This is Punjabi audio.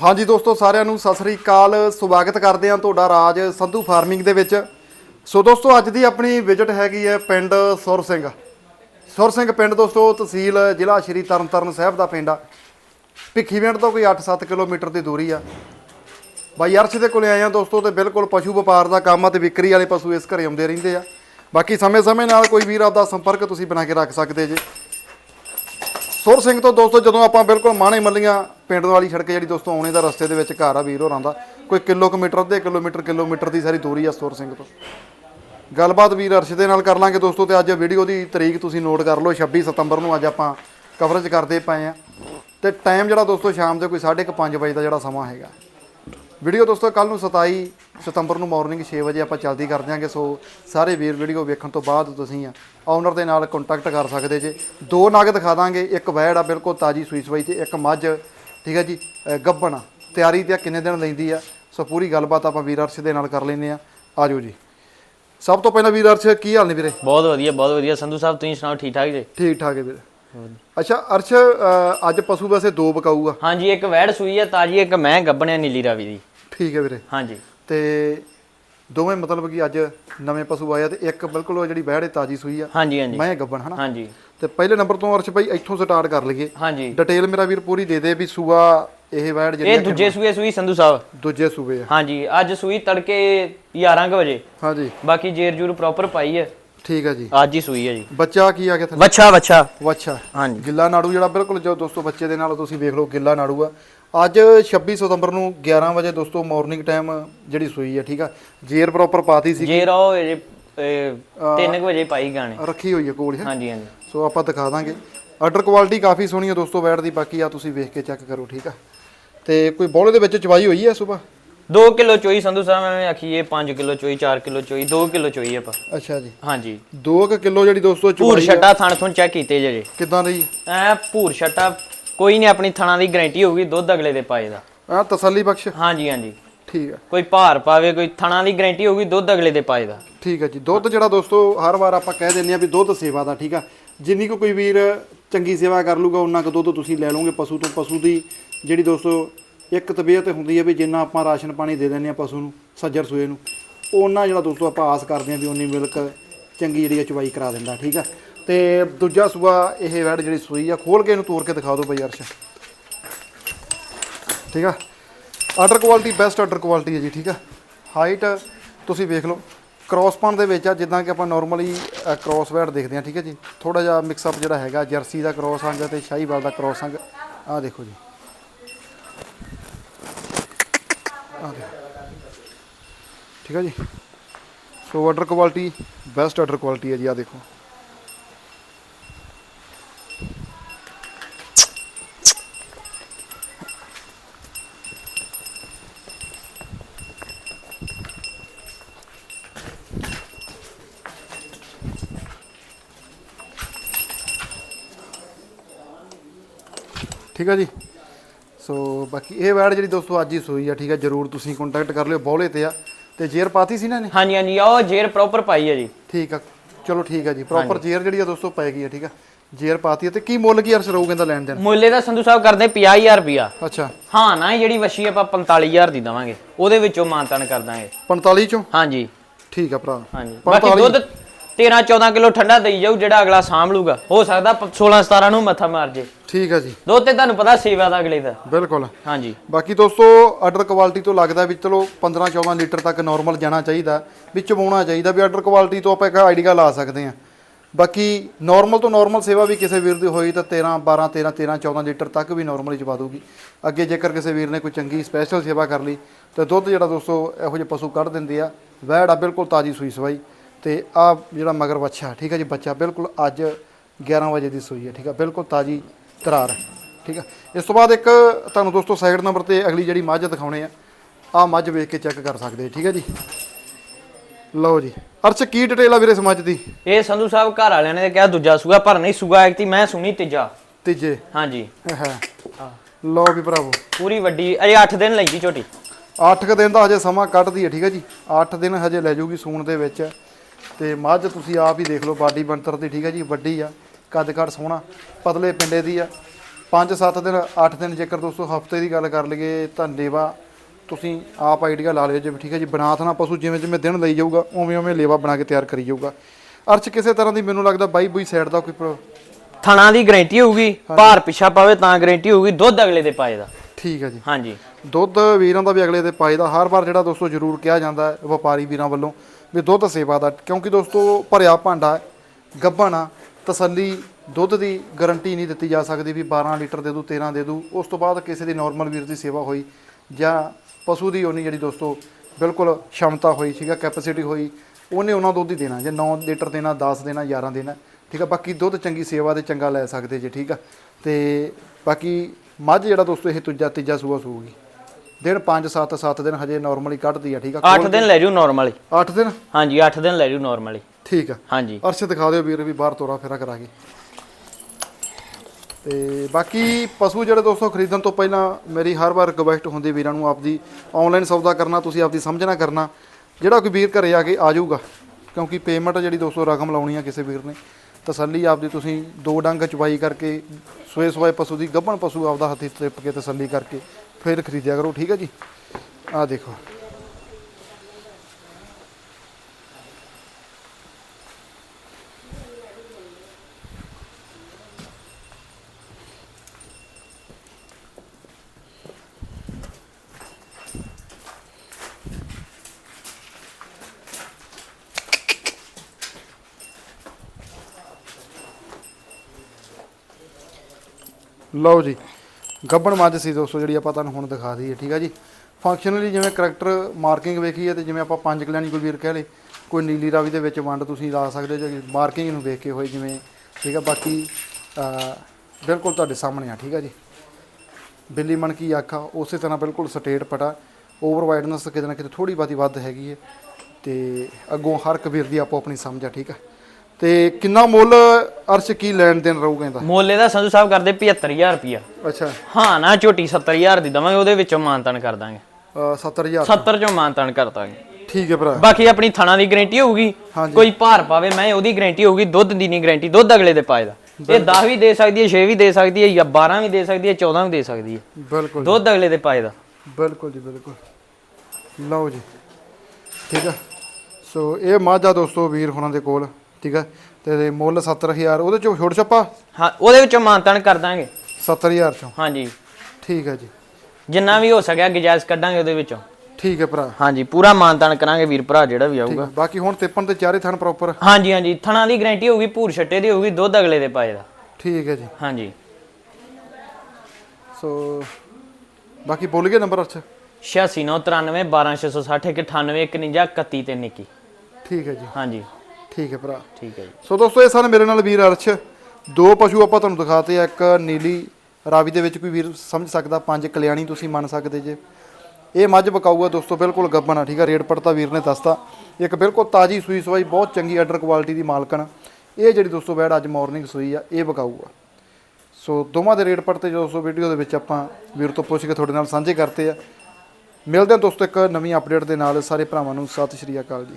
ਹਾਂਜੀ ਦੋਸਤੋ, ਸਾਰਿਆਂ ਨੂੰ ਸਤਿ ਸ੍ਰੀ ਅਕਾਲ। ਸਵਾਗਤ ਕਰਦੇ ਹਾਂ ਤੁਹਾਡਾ ਰਾਜ ਸੰਧੂ ਫਾਰਮਿੰਗ ਦੇ ਵਿੱਚ। ਸੋ ਦੋਸਤੋ, ਅੱਜ ਦੀ ਆਪਣੀ ਵਿਜ਼ਿਟ ਹੈਗੀ ਹੈ ਪਿੰਡ ਸੁਰ ਸਿੰਘ। ਸੁਰ ਸਿੰਘ ਪਿੰਡ ਦੋਸਤੋ, ਤਹਿਸੀਲ ਜ਼ਿਲ੍ਹਾ ਸ਼੍ਰੀ ਤਰਨਤਾਰਨ ਸਾਹਿਬ ਦਾ ਪਿੰਡ ਆ। ਭਿੱਖੀਵਿੰਡ ਤੋਂ ਕੋਈ 8-7 ਕਿਲੋਮੀਟਰ ਦੀ ਦੂਰੀ ਆ। ਬਾਈ ਅਰਸ਼ ਦੇ ਕੋਲੇ ਆਏ ਆ ਦੋਸਤੋ ਤੇ ਬਿਲਕੁਲ ਪਸ਼ੂ ਵਪਾਰ ਦਾ ਕੰਮ ਆ ਤੇ ਵਿਕਰੀ ਵਾਲੇ ਪਸ਼ੂ ਇਸ ਘਰੇ ਆਉਂਦੇ ਰਹਿੰਦੇ ਆ। ਬਾਕੀ ਸਮੇਂ-ਸਮੇਂ ਨਾਲ ਕੋਈ ਵੀਰ ਆਪਦਾ ਸੰਪਰਕ ਤੁਸੀਂ ਬਣਾ ਕੇ ਰੱਖ ਸਕਦੇ ਜੇ। ਸੁਰ ਸਿੰਘ ਤੋਂ ਦੋਸਤੋ, ਜਦੋਂ ਆਪਾਂ ਬਿਲਕੁਲ ਮਾਣੇ ਮੱਲੀਆਂ ਪਿੰਡ ਵਾਲੀ ਸੜਕ ਜਿਹੜੀ ਦੋਸਤੋ, ਆਉਣੇ ਦਾ ਰਸਤੇ ਦੇ ਵਿੱਚ ਘਰ ਆ ਵੀਰ ਹੋਰਾਂ ਦਾ। ਕੋਈ ਕਿਲੋਮੀਟਰ ਅੱਧੇ ਕਿਲੋਮੀਟਰ ਕਿਲੋਮੀਟਰ ਦੀ ਸਾਰੀ ਦੂਰੀ ਆ ਸੁਰ ਸਿੰਘ ਤੋਂ। ਗੱਲਬਾਤ ਵੀਰ ਅਰਸ਼ ਦੇ ਨਾਲ ਕਰ ਲਾਂਗੇ ਦੋਸਤੋ, ਤੇ ਅੱਜ ਵੀਡੀਓ ਦੀ ਤਰੀਕ ਤੁਸੀਂ ਨੋਟ ਕਰ ਲਓ 26 ਸਤੰਬਰ ਨੂੰ ਅੱਜ ਆਪਾਂ ਕਵਰੇਜ ਕਰਦੇ ਪਏ ਆ। ਤੇ ਟਾਈਮ ਜਿਹੜਾ ਦੋਸਤੋ, ਸ਼ਾਮ ਦੇ ਕੋਈ 5:30 ਵਜੇ ਦਾ ਜਿਹੜਾ ਸਮਾਂ ਹੈਗਾ। ਵੀਡੀਓ ਦੋਸਤੋ ਕੱਲ ਨੂੰ 27 ਸਤੰਬਰ ਨੂੰ ਮਾਰਨਿੰਗ 6 ਵਜੇ ਆਪਾਂ ਚੱਲਦੀ ਕਰ ਦਿਆਂਗੇ। ਸੋ ਸਾਰੇ ਵੀਰ ਵੀਡੀਓ ਵੇਖਣ ਤੋਂ ਬਾਅਦ ਤੁਸੀਂ ਆ ਓਨਰ ਦੇ ਨਾਲ ਕੰਟੈਕਟ ਕਰ ਸਕਦੇ ਜੇ। ਦੋ ਨਗ ਦਿਖਾ ਦਾਂਗੇ, ਇੱਕ ਵੈੜ ਆ, ਬਿਲਕੁਲ ਤਾਜੀ ਸੂਈ ਸਵਾਈ ਤੇ ਇੱਕ ਮੱਝ। ਠੀਕ ਹੈ ਜੀ ਆ। ਤਿਆਰੀ ਤੇ ਕਿੰਨੇ ਦਿਨ ਲੈਂਦੀ ਆ। ਸੋ ਪੂਰੀ ਗੱਲਬਾਤ ਆਪਾਂ ਵੀਰ ਅਰਸ਼ ਦੇ ਨਾਲ ਕਰ ਲੈਂਦੇ ਆ। ਆਜੋ ਜੀ। ਸਭ ਤੋਂ ਪਹਿਲਾਂ ਵੀਰ ਅਰਸ਼ ਕੀ ਹਾਲ ਨੇ ਵੀਰੇ? ਬਹੁਤ ਵਧੀਆ ਬਹੁਤ ਵਧੀਆ। ਸੰਧੂ ਸਾਹਿਬ ਤੁਸੀਂ ਸੁਣਾਓ ਠੀਕ ਠਾਕ ਜੀ? ਠੀਕ ਠਾਕ ਹੈ ਵੀਰੇ। ਅੱਛਾ ਅਰਸ਼ ਅੱਜ ਪਸ਼ੂ ਵੈਸੇ ਦੋ ਬਕਾਊ ਆ। ਹਾਂਜੀ ਇੱਕ ਵੈੜ ਸੂਈ ਹੈ ਤਾਜੀ ਇੱਕ ਮੈਂ ਗੱਬਣਿਆ ਨੀਲੀ ਰਾਵੀ ਦੀ। ਠੀਕ ਹੈ ਵੀਰੇ। ਹਾਂਜੀ। ਤੇ ਦੋਵੇਂ ਮਤਲਬ ਕਿ ਅੱਜ ਨਵੇਂ ਪਸ਼ੂ ਆਇਆ ਤੇ ਇੱਕ ਬਿਲਕੁਲ ਉਹ ਜਿਹੜੀ ਬਹਿੜੇ ਤਾਜੀ ਸੂਈ ਆ ਹਾਂਜੀ ਹਾਂਜੀ। ਮੈਂ ਗੱਬਣ ਹਨਾ? ਹਾਂਜੀ। ਤੇ ਪਹਿਲੇ ਨੰਬਰ ਤੋਂ ਅਰਸ਼ ਭਾਈ ਇੱਥੋਂ ਸਟਾਰਟ ਕਰ ਲਈਏ। ਹਾਂਜੀ। ਡਿਟੇਲ ਮੇਰਾ ਵੀਰ ਪੂਰੀ ਦੇ ਦੇ ਵੀ ਸੂਆ ਇਹ ਬਹਿੜ ਜਿਹੜੀ ਇਹ ਦੂਜੇ ਸੂਏ ਸੂਈ ਸੰਧੂ ਸਾਹਿਬ। ਦੂਜੇ ਆ। ਹਾਂਜੀ ਅੱਜ ਸੂਈ ਤੜਕੇ 11 ਕੁ ਵਜੇ। ਹਾਂਜੀ। ਬਾਕੀ ਜੇਰ ਜੂਰ ਪ੍ਰੋਪਰ ਪਾਈ ਹੈ ਠੀਕ ਹੈ ਜੀ। ਅੱਜ ਹੀ ਸੂਈ ਹੈ ਜੀ। ਬੱਚਾ ਕੀ ਆ ਗਿਆ ਥੱਲੇ? ਬੱਚਾ ਬੱਚਾ ਵੱਛਾ। ਹਾਂਜੀ। ਗਿੱਲਾ ਨਾੜੂ ਜਿਹੜਾ ਬਿਲਕੁਲ ਜੋ ਦੋਸਤੋ ਬੱਚੇ ਦੇ ਨਾਲ ਤੁਸੀਂ ਵੇਖ ਲਓ ਗਿੱਲਾ ਨਾੜੂ ਆ। ਅੱਜ 26 ਸਤੰਬਰ ਨੂੰ 11 ਵਜੇ ਦੋਸਤੋ ਮਾਰਨਿੰਗ ਟਾਈਮ ਜਿਹੜੀ ਸੂਈ ਆ ਠੀਕ ਆ? ਜੇਰ ਪ੍ਰੋਪਰ ਪਾਤੀ ਸੀ ਜੇਰ ਉਹ 3 ਵਜੇ ਪਾਈ ਗਾਣੇ। ਰੱਖੀ ਹੋਈ ਹੈ ਕੋਲ ਹੈ? ਹਾਂਜੀ ਹਾਂਜੀ। ਸੋ ਆਪਾਂ ਦਿਖਾ ਦਾਂਗੇ। ਆਰਡਰ ਕੁਆਲਿਟੀ ਕਾਫੀ ਸੋਹਣੀ ਹੈ ਦੋਸਤੋ ਬੈਡ ਦੀ ਬਾਕੀ ਆ ਤੁਸੀਂ ਵੇਖ ਕੇ ਚੈੱਕ ਕਰੋ ਠੀਕ ਆ? ਤੇ ਕੋਈ ਬੋਲੇ ਦੇ ਵਿੱਚ ਚਵਾਈ ਹੋਈ ਹੈ ਸੁਬਾ 2 ਕਿਲੋ ਚੋਈ ਸੰਧੂ ਸਾਹਿਬ ਐਵੇਂ ਆਖੀਏ 5 ਕਿਲੋ ਚੋਈ 4 ਕਿਲੋ ਚੋਈ 2 ਕਿਲੋ ਚੋਈ ਆਪਾਂ। ਅੱਛਾ ਜੀ। ਹਾਂਜੀ। 2 ਕਿਲੋ ਜਿਹੜੀ ਦੋਸਤੋ ਭੂਰ ਚਵਾਈ ਛੱਟਾ ਥਣ ਥਣ ਚੈੱਕ ਕੀਤੇ ਜੇ ਕਿਦਾਂ ਰਹੀ ਐ ਭੂਰ ਛੱਟਾ ਕੋਈ ਨਹੀਂ ਆਪਣੀ ਥਣਾ ਦੀ ਗਾਰੰਟੀ ਹੋਊਗੀ ਦੁੱਧ ਅਗਲੇ ਦੇ ਪਾਏ ਦਾ। ਆ ਤਸੱਲੀ ਬਖਸ਼। ਹਾਂਜੀ ਹਾਂਜੀ। ਠੀਕ ਆ। ਕੋਈ ਭਾਰ ਪਾਵੇ ਕੋਈ ਥਣਾ ਦੀ ਗਾਰੰਟੀ ਹੋਊਗੀ ਦੁੱਧ ਅਗਲੇ ਦੇ ਪਾਏ ਦਾ। ਠੀਕ ਹੈ ਜੀ। ਦੁੱਧ ਜਿਹੜਾ ਦੋਸਤੋ ਹਰ ਵਾਰ ਆਪਾਂ ਕਹਿ ਦਿੰਦੇ ਆ ਵੀ ਦੁੱਧ ਸੇਵਾ ਦਾ ਠੀਕ ਆ। ਜਿੰਨੀ ਕੁ ਕੋਈ ਵੀਰ ਚੰਗੀ ਸੇਵਾ ਕਰ ਲੂਗਾ ਉਹਨਾਂ ਕੁ ਦੁੱਧ ਤੁਸੀਂ ਲੈ ਲਓਗੇ ਪਸ਼ੂ ਤੋਂ। ਪਸ਼ੂ ਦੀ ਜਿਹੜੀ ਦੋਸਤੋ ਇੱਕ ਤਬੀਅਤ ਹੁੰਦੀ ਹੈ ਵੀ ਜਿੰਨਾ ਆਪਾਂ ਰਾਸ਼ਨ ਪਾਣੀ ਦੇ ਦਿੰਦੇ ਆ ਪਸ਼ੂ ਨੂੰ ਸੱਜਰ ਸੂਏ ਨੂੰ ਉਹਨਾਂ ਜਿਹੜਾ ਦੋਸਤੋ ਆਪਾਂ ਆਸ ਕਰਦੇ ਆ ਵੀ ਉਨੀ ਮਿਲਕ ਚੰਗੀ ਜਿਹੜੀ ਆ ਚਵਾਈ ਕਰਾ ਦਿੰਦਾ ਠੀਕ ਆ। ਤੇ ਦੂਜਾ ਸੂਆ, ਇਹ ਵੈੜ ਜਿਹੜੀ ਸੂਈ ਆ, ਖੋਲ ਕੇ ਇਹਨੂੰ ਤੋੜ ਕੇ ਦਿਖਾ ਦਿਓ ਬਈ ਅਰਸ਼। ਠੀਕ ਆ? Order quality best order quality ਹੈ ਜੀ, ਠੀਕ ਆ? ਹਾਈਟ ਤੁਸੀਂ ਵੇਖ ਲਓ। ਕ੍ਰੋਸ ਪਨ ਦੇ ਵਿੱਚ ਆ, ਜਿੱਦਾਂ ਕਿ ਆਪਾਂ ਨਾਰਮਲੀ ਕ੍ਰੋਸ ਵੈਟ ਦੇਖਦੇ ਆ ਠੀਕ ਹੈ ਜੀ? ਥੋੜਾ ਜਿਹਾ ਮਿਕਸ ਅਪ ਜਿਹੜਾ ਹੈਗਾ, ਜਰਸੀ ਦਾ ਕ੍ਰੋਸ ਅੰਗ ਤੇ ਸ਼ਾਹੀਵਾਲ ਦਾ ਕ੍ਰੋਸ ਅੰਗ। ਆਹ ਦੇਖੋ ਜੀ। ਆਹ ਦੇਖੋ। ਠੀਕ ਹੈ ਜੀ? So order quality best order quality ਹੈ ਜੀ ਆ ਦੇਖੋ। ਠੀਕ ਹੈ ਜੀ? ਸੋ ਬਾਕੀ ਇਹ ਵੈਡ ਜਿਹੜੀ ਦੋਸਤੋ ਅੱਜ ਹੀ ਸੋਈ ਆ ਠੀਕ ਹੈ ਜਰੂਰ ਤੁਸੀਂ ਕੰਟੈਕਟ ਕਰ ਲਿਓ ਬੌਲੇ ਤੇ ਆ। ਤੇ ਜੇਰ ਪਾਤੀ ਸੀ ਨਾ ਨੇ ਹਾਂਜੀ ਹਾਂਜੀ ਉਹ ਜੇਰ ਪ੍ਰੋਪਰ ਪਾਈ ਹੈ ਜੀ। ਠੀਕ ਆ। ਚਲੋ ਠੀਕ ਆ ਜੀ ਪ੍ਰੋਪਰ ਜੇਰ ਜਿਹੜੀ ਆ ਦੋਸਤੋ ਪੈ ਗਈ ਆ ਠੀਕ ਆ? ਜੇਰ ਪਾਤੀ ਆ ਤੇ ਕੀ ਮੁੱਲ ਕੀ ਅਰਸ ਰਹੂ ਕਹਿੰਦਾ ਲੈਣ ਦੇਣ? ਮੁੱਲੇ ਦਾ ਸੰਧੂ ਸਾਹਿਬ ਕਰਦੇ 50000 ਰੁਪਿਆ ਅੱਛਾ। ਹਾਂ ਨਾ ਜਿਹੜੀ ਵਸ਼ੀ ਆਪਾਂ 45000 ਦੀ ਦਵਾਂਗੇ ਉਹਦੇ ਵਿੱਚੋਂ ਮਾਨਤਨ ਕਰ ਦਾਂਗੇ। 45 ਚੋਂ? ਹਾਂਜੀ। ਠੀਕ ਆ ਭਰਾ। ਹਾਂਜੀ। ਬਾਕੀ 45 ਦੁੱਧ 13 14 ਕਿਲੋ ਠੰਡਾ ਦੇਈ ਜਾਊ ਜਿਹੜਾ ਅਗਲਾ ਸਾਂਭ ਲੂਗਾ ਹੋ ਸਕਦਾ 16 17 ਨੂੰ ਮੱਥਾ ਮਾਰ ਜੇ। ਠੀਕ ਆ ਜੀ। ਦੁੱਧ ਤੇ ਤੁਹਾਨੂੰ ਪਤਾ ਸੇਵਾ ਦਾ ਅਗਲੇ ਦਾ। ਬਿਲਕੁਲ। ਹਾਂਜੀ। ਬਾਕੀ ਦੋਸਤੋ ਆਰਡਰ ਕੁਆਲਿਟੀ ਤੋਂ ਲੱਗਦਾ ਵੀ ਚਲੋ 15 14 ਲੀਟਰ ਤੱਕ ਨਾਰਮਲ ਜਾਣਾ ਚਾਹੀਦਾ ਵੀ ਚਵਾਉਣਾ ਚਾਹੀਦਾ ਵੀ ਆਰਡਰ ਕੁਆਲਿਟੀ ਤੋਂ ਆਪਾਂ ਇੱਕ ਆਈਡੀਆ ਲਾ ਸਕਦੇ ਹਾਂ। ਬਾਕੀ ਨਾਰਮਲ ਤੋਂ ਨਾਰਮਲ ਸੇਵਾ ਵੀ ਕਿਸੇ ਵੀਰ ਦੀ ਹੋਈ ਤਾਂ 13 12 13 13 14 ਲੀਟਰ ਤੱਕ ਵੀ ਨਾਰਮਲੀ ਚਵਾ ਦੂਗੀ ਅੱਗੇ ਜੇਕਰ ਕਿਸੇ ਵੀਰ ਨੇ ਕੋਈ ਚੰਗੀ ਸਪੈਸ਼ਲ ਸੇਵਾ ਕਰ ਲਈ ਤਾਂ ਦੁੱਧ ਜਿਹੜਾ ਦੋਸਤੋ ਇਹੋ ਜਿਹੇ ਪਸ਼ੂ ਕੱਢ ਦਿੰਦੇ ਆ। ਵੈੜ ਆ ਬਿਲਕੁਲ ਤਾਜੀ ਸੂਈ ਸਵਾਈ। ਤੇ ਆ ਜਿਹੜਾ ਮਗਰ ਬੱਚਾ ਠੀਕ ਹੈ ਜੀ ਬੱਚਾ ਬਿਲਕੁਲ ਅੱਜ 11 ਵਜੇ ਦੀ ਸੂਈ ਹੈ ਠੀਕ ਹੈ ਬਿਲਕੁਲ ਤਾਜੀ ਤਰਾਰ ਠੀਕ ਹੈ? ਇਸ ਤੋਂ ਬਾਅਦ ਇੱਕ ਤੁਹਾਨੂੰ ਦੋਸਤੋ ਸਾਈਡ ਨੰਬਰ ਤੇ ਅਗਲੀ ਜਿਹੜੀ ਮੱਝ ਦਿਖਾਉਣੇ ਆ ਆ ਮੱਝ ਵੇਖ ਕੇ ਚੈੱਕ ਕਰ ਸਕਦੇ ਠੀਕ ਹੈ ਜੀ? ਲਓ ਜੀ। ਅਰਸ਼ ਕੀ ਡਿਟੇਲ ਆ ਵੀਰੇ ਇਸ ਮੱਝ ਦੀ? ਇਹ ਸੰਧੂ ਸਾਹਿਬ ਘਰ ਵਾਲਿਆਂ ਨੇ ਕਿਹਾ ਦੂਜਾ ਸੂਆ ਪਰ ਨਹੀਂ ਸੂਆ ਐਕਤੀ ਮੈਂ ਸੁਣੀ ਤੀਜਾ। ਤੀਜੇ? ਹਾਂਜੀ। ਹੈ ਲਓ ਵੀ ਭਰਾਵੋ। ਪੂਰੀ ਵੱਡੀ ਅਜੇ 8 ਦਿਨ ਲੱਗੀ ਝੋਟੀ 8 ਕ ਦਿਨ ਦਾ ਹਜੇ ਸਮਾਂ ਕੱਢਦੀ ਹੈ ਠੀਕ ਹੈ ਜੀ? 8 ਦਿਨ ਹਜੇ ਲੈ ਜਾਊਗੀ ਸੂਣ ਦੇ ਵਿੱਚ। ਤੇ ਮੱਝ ਤੁਸੀਂ ਆਪ ਹੀ ਦੇਖ ਲਓ ਬਾਡੀ ਬਣਤਰ ਦੀ ਠੀਕ ਹੈ ਜੀ? ਵੱਡੀ ਆ। ਕੱਦ ਕੱਦ ਸੋਹਣਾ ਪਤਲੇ ਪਿੰਡੇ ਦੀ ਆ। 5-7 ਦਿਨ 8 ਦਿਨ ਜੇਕਰ ਦੋਸਤੋ ਹਫ਼ਤੇ ਦੀ ਗੱਲ ਕਰ ਲਈਏ ਤਾਂ ਲੇਵਾ ਤੁਸੀਂ ਆਪ ਆਈਡੀਆ ਲਾ ਲਿਓ ਜੇ ਠੀਕ ਹੈ ਜੀ। ਬਣਾ ਥਣਾ ਪਸ਼ੂ ਜਿਵੇਂ ਜਿਵੇਂ ਦਿਨ ਲਈ ਜਾਊਗਾ ਉਵੇਂ ਉਵੇਂ ਲੇਵਾ ਬਣਾ ਕੇ ਤਿਆਰ ਕਰੀ ਜਾਊਗਾ। ਅਰਚ ਕਿਸੇ ਤਰ੍ਹਾਂ ਦੀ ਮੈਨੂੰ ਲੱਗਦਾ ਬਾਈ ਬੂਈ ਸਾਈਡ ਦਾ ਕੋਈ ਥਣਾ ਦੀ ਗਾਰੰਟੀ ਹੋਊਗੀ ਭਾਰ ਪਿੱਛਾ ਪਾਵੇ ਤਾਂ ਗਾਰੰਟੀ ਹੋਊਗੀ ਦੁੱਧ ਅਗਲੇ ਦੇ ਪਾਏ ਦਾ। ਠੀਕ ਹੈ ਜੀ। ਹਾਂਜੀ। ਦੁੱਧ ਵੀਰਾਂ ਦਾ ਵੀ ਅਗਲੇ ਦੇ ਪਾਏ ਦਾ। ਹਰ ਵਾਰ ਜਿਹੜਾ ਦੋਸਤੋ ਜ਼ਰੂਰ ਕਿਹਾ ਜਾਂਦਾ ਹੈ ਵਪਾਰੀ ਵੀਰਾਂ ਵੱਲੋਂ ਵੀ ਦੁੱਧ ਸੇਵਾ ਦਾ ਕਿਉਂਕਿ ਦੋਸਤੋ ਭਰਿਆ ਭਾਂਡਾ ਆ। ਤਸੱਲੀ ਦੁੱਧ ਦੀ ਗਾਰੰਟੀ ਨਹੀਂ ਦਿੱਤੀ ਜਾ ਸਕਦੀ ਵੀ 12 ਲੀਟਰ ਦੇ ਦੂ 13 ਦੇ ਦੂ। ਉਸ ਤੋਂ ਬਾਅਦ ਕਿਸੇ ਦੀ ਨਾਰਮਲ ਵੀਰ ਦੀ ਸੇਵਾ ਹੋਈ ਜਾਂ ਪਸ਼ੂ ਦੀ ਉਹਨੀ ਜਿਹੜੀ ਦੋਸਤੋ ਬਿਲਕੁਲ ਸ਼ਮਤਾ ਹੋਈ ਠੀਕ ਹੈ ਕੈਪੈਸਿਟੀ ਹੋਈ ਉਹਨੇ ਉਹਨਾਂ ਦੁੱਧ ਹੀ ਦੇਣਾ ਜੇ 9 ਲੀਟਰ ਦੇਣਾ 10 ਦੇਣਾ 11 ਦੇਣਾ ਠੀਕ ਆ। ਬਾਕੀ ਦੁੱਧ ਚੰਗੀ ਸੇਵਾ ਦੇ ਚੰਗਾ ਲੈ ਸਕਦੇ ਜੇ ਠੀਕ ਆ। ਤੇ ਬਾਕੀ ਮੱਝ ਜਿਹੜਾ ਦੋਸਤੋ ਇਹ ਤੁਜਾ ਤੀਜਾ ਸੂਆ ਸੂਗੀ ਦਿਨ 5 7 7 ਦਿਨ ਹਜੇ ਨਾਰਮਲੀ ਕੱਢਦੀ ਆ ਠੀਕ ਆ। 8 ਦਿਨ ਲੈ ਜੂ ਨਾਰਮਲੀ 8 ਦਿਨ? ਹਾਂਜੀ 8 ਦਿਨ ਲੈ ਜੂ ਨਾਰਮਲੀ ਠੀਕ ਆ। ਹਾਂਜੀ। ਅਰਸ਼ ਦਿਖਾ ਦਿਓ ਵੀਰ ਵੀ ਬਾਹਰ ਤੋਰਾ ਫੇਰਾ ਕਰਾ ਕੇ ਤੇ ਬਾਕੀ ਪਸ਼ੂ ਜਿਹੜੇ ਦੋਸਤੋ ਖਰੀਦਣ ਤੋਂ ਪਹਿਲਾਂ ਮੇਰੀ ਹਰ ਵਾਰ ਰਿਕਵੈਸਟ ਹੁੰਦੀ ਵੀਰਾਂ ਨੂੰ ਆਪਦੀ ਆਨਲਾਈਨ ਸੌਦਾ ਕਰਨਾ ਤੁਸੀਂ ਆਪਦੀ ਸਮਝਣਾ ਕਰਨਾ। ਜਿਹੜਾ ਕੋਈ ਵੀਰ ਘਰੇ ਆ ਕੇ ਆ ਜਾਊਗਾ ਕਿਉਂਕਿ ਪੇਮੈਂਟ ਜਿਹੜੀ ਦੋਸਤੋ ਰਕਮ ਲਾਉਣੀ ਆ ਕਿਸੇ ਵੀਰ ਨੇ ਤਸੱਲੀ ਆਪਦੀ ਤੁਸੀਂ ਦੋ ਡੰਗ ਚਵਾਈ ਕਰਕੇ ਸੋਏ ਸੋਏ ਪਸ਼ੂ ਦੀ ਗੱਭਣ ਪਸ਼ੂ ਆਪਦਾ ਹੱਥੀ ਟਿੱਪ ਕੇ ਤਸੱਲੀ ਕਰਕੇ ਫਿਰ ਖਰੀਦਿਆ ਕਰੋ ਠੀਕ ਹੈ ਜੀ? ਆਹ ਦੇਖੋ। ਲਓ ਜੀ, ਗੱਬਣ ਮੱਝ ਸੀ ਦੋਸਤੋ, ਜਿਹੜੀ ਆਪਾਂ ਤੁਹਾਨੂੰ ਹੁਣ ਦਿਖਾ ਦਈਏ, ਠੀਕ ਆ ਜੀ? ਫੰਕਸ਼ਨਲੀ ਜਿਵੇਂ ਕਰੈਕਟਰ ਮਾਰਕਿੰਗ ਵੇਖੀ ਹੈ ਤੇ ਜਿਵੇਂ ਆਪਾਂ ਪੰਜ ਕਲਿਆਣੀ ਕੋਈ ਕਹਿ ਲੇ ਕੋਈ ਨੀਲੀ ਰਾਵੀ ਦੇ ਵਿੱਚ ਵੰਡ ਤੁਸੀਂ ਲਾ ਸਕਦੇ ਜੇ ਮਾਰਕਿੰਗ ਨੂੰ ਵੇਖ ਕੇ ਹੋਏ ਜਿਵੇਂ, ਠੀਕ ਆ, ਬਾਕੀ ਬਿਲਕੁਲ ਤੁਹਾਡੇ ਸਾਹਮਣੇ ਆ, ਠੀਕ ਆ ਜੀ? ਬਿੱਲੀ ਮਣ ਕੀ ਆਖਾ, ਉਸੇ ਤਰ੍ਹਾਂ ਬਿਲਕੁਲ ਸਟੇਟ ਪਟਾ ਓਵਰ ਵਾਈਡਨੈਸ ਕਿਤੇ ਨਾ ਕਿਤੇ ਥੋੜੀ ਬਾਤੀ ਵੱਧ ਹੈਗੀ ਹੈ ਤੇ ਅੱਗੋਂ ਹਰ ਕਬੀਰ ਦੀ ਆਪੋ ਆਪਣੀ ਸਮਝ ਆ, ਠੀਕ ਆ? ਤੇ ਕਿੰਨਾ ਮੁੱਲ ਅਰਸ਼ ਕੀ ਲੈਣ ਦੇਣ ਰਹੂਗਾ ਇਹਦਾ ਮੋਲੇ ਦਾ ਸੰਧੂ ਸਾਹਿਬ ਕਰਦੇ 75000 ਰੁਪਿਆ ਅੱਛਾ। ਹਾਂ ਨਾ ਝੋਟੀ 70000 ਦੀ ਦਵਾਂਗੇ ਉਹਦੇ ਵਿੱਚੋਂ ਮਾਨਤਨ ਕਰ ਦਾਂਗੇ। ਅਹ 70000 70 ਚੋਂ ਮਾਨਤਨ ਕਰ ਦਾਂਗੇ। ਠੀਕ ਹੈ ਭਰਾ। ਬਾਕੀ ਆਪਣੀ ਥਣਾ ਦੀ ਗਾਰੰਟੀ ਹੋਊਗੀ ਹਾਂਜੀ। ਕੋਈ ਭਾਰ ਪਾਵੇ ਮੈਂ ਉਹਦੀ ਗਾਰੰਟੀ ਹੋਊਗੀ ਦੁੱਧ ਦੀ ਨਹੀਂ ਗਾਰੰਟੀ ਦੁੱਧ ਅਗਲੇ ਦੇ ਪਾਏ ਦਾ। ਇਹ 10 ਵੀ ਦੇ ਸਕਦੀ ਹੈ 6 ਵੀ ਦੇ ਸਕਦੀ ਹੈ ਜਾਂ 12 ਵੀ ਦੇ ਸਕਦੀ ਹੈ 14 ਵੀ ਦੇ ਸਕਦੀ ਹੈ। ਬਿਲਕੁਲ ਦੁੱਧ ਅਗਲੇ ਦੇ ਪਾਏ ਦਾ। ਬਿਲਕੁਲ ਜੀ ਬਿਲਕੁਲ। ਲਓ ਜੀ। ਠੀਕ ਆ। ਸੋ ਇਹ ਮਾਝਾ ਦੋਸਤੋ ਵੀਰ ਹੋਰਾਂ ਦੇ ਕੋਲ। ਠੀਕ ਆ? ਤੇ ਮੁੱਲ 70000 ਉਹਦੇ ਚੋਂ ਛੋਟ ਛੱਪਾ? ਹਾਂ ਉਹਦੇ ਵਿੱਚੋਂ ਮਾਨਤਨ ਕਰ ਦਾਂਗੇ। 70000 ਚੋਂ? ਹਾਂਜੀ। ਠੀਕ ਹੈ ਜੀ। ਜਿੰਨਾ ਵੀ ਹੋ ਸਕਿਆ ਗੁਜਾਇਸ਼ ਕੱਢਾਂਗੇ ਉਹਦੇ ਵਿੱਚੋਂ। ਠੀਕ ਹੈ ਭਰਾ। ਹਾਂਜੀ ਪੂਰਾ ਮਾਨਤਨ ਕਰਾਂਗੇ ਵੀਰ ਭਰਾ ਜਿਹੜਾ ਵੀ ਠੀਕ ਆਊਗਾ। ਆ। ਬਾਕੀ ਹੁਣ ਤਿੱਪਣ ਤੇ ਚਾਰੇ ਥਣ ਪ੍ਰੋਪਰ ਹਾਂਜੀ ਹਾਂਜੀ ਥਣਾ ਦੀ ਗਾਰੰਟੀ ਹੋਊਗੀ ਭੂਰ ਛੱਟੇ ਦੀ ਹੋਊਗੀ ਦੁੱਧ ਅਗਲੇ ਦੇ ਪਾਏ ਦਾ। ਠੀਕ ਹੈ ਜੀ। ਹਾਂਜੀ। ਸੋ ਬਾਕੀ ਬੋਲ ਗਏ ਨੰਬਰ ਅੱਛਾ? 8693 12660 98 51 31 ਤੇ ਨਿੱਕੀ। ਠੀਕ ਹੈ ਜੀ। ਹਾਂਜੀ। ਠੀਕ ਹੈ ਭਰਾ। ਠੀਕ ਹੈ ਜੀ। ਸੋ ਦੋਸਤੋ ਇਹ ਸਨ ਮੇਰੇ ਨਾਲ ਵੀਰ ਅਰਸ਼। ਦੋ ਪਸ਼ੂ ਆਪਾਂ ਤੁਹਾਨੂੰ ਦਿਖਾਤੇ ਆ ਇੱਕ ਨੀਲੀ ਰਾਵੀ ਦੇ ਵਿੱਚ ਕੋਈ ਵੀਰ ਸਮਝ ਸਕਦਾ ਪੰਜ ਕਲਿਆਣੀ ਤੁਸੀਂ ਮੰਨ ਸਕਦੇ ਜੇ। ਇਹ ਮੱਝ ਬਕਾਊ ਆ ਦੋਸਤੋ ਬਿਲਕੁਲ ਗੱਬਣ ਆ ਠੀਕ ਆ? ਰੇਟ ਪੜਤਾ ਵੀਰ ਨੇ ਦੱਸਤਾ। ਇੱਕ ਬਿਲਕੁਲ ਤਾਜੀ ਸੂਈ ਸਵਾਈ ਬਹੁਤ ਚੰਗੀ ਆਰਡਰ ਕੁਆਲਿਟੀ ਦੀ ਮਾਲਕਣ। ਇਹ ਜਿਹੜੀ ਦੋਸਤੋ ਬੈੜ ਅੱਜ ਮਾਰਨਿੰਗ ਸੂਈ ਆ ਇਹ ਬਕਾਊ ਆ ਸੋ ਦੋਵਾਂ ਦੇ ਰੇਟ ਪੜਤੇ ਦੋਸਤੋ ਵੀਡੀਓ ਦੇ ਵਿੱਚ ਆਪਾਂ ਵੀਰ ਤੋਂ ਪੁੱਛ ਕੇ ਤੁਹਾਡੇ ਨਾਲ ਸਾਂਝੇ ਕਰਤੇ ਆ। ਮਿਲਦੇ ਹਾਂ ਦੋਸਤੋ ਇੱਕ ਨਵੀਂ ਅਪਡੇਟ ਦੇ ਨਾਲ। ਸਾਰੇ ਭਰਾਵਾਂ ਨੂੰ ਸਤਿ ਸ਼੍ਰੀ ਅਕਾਲ ਜੀ।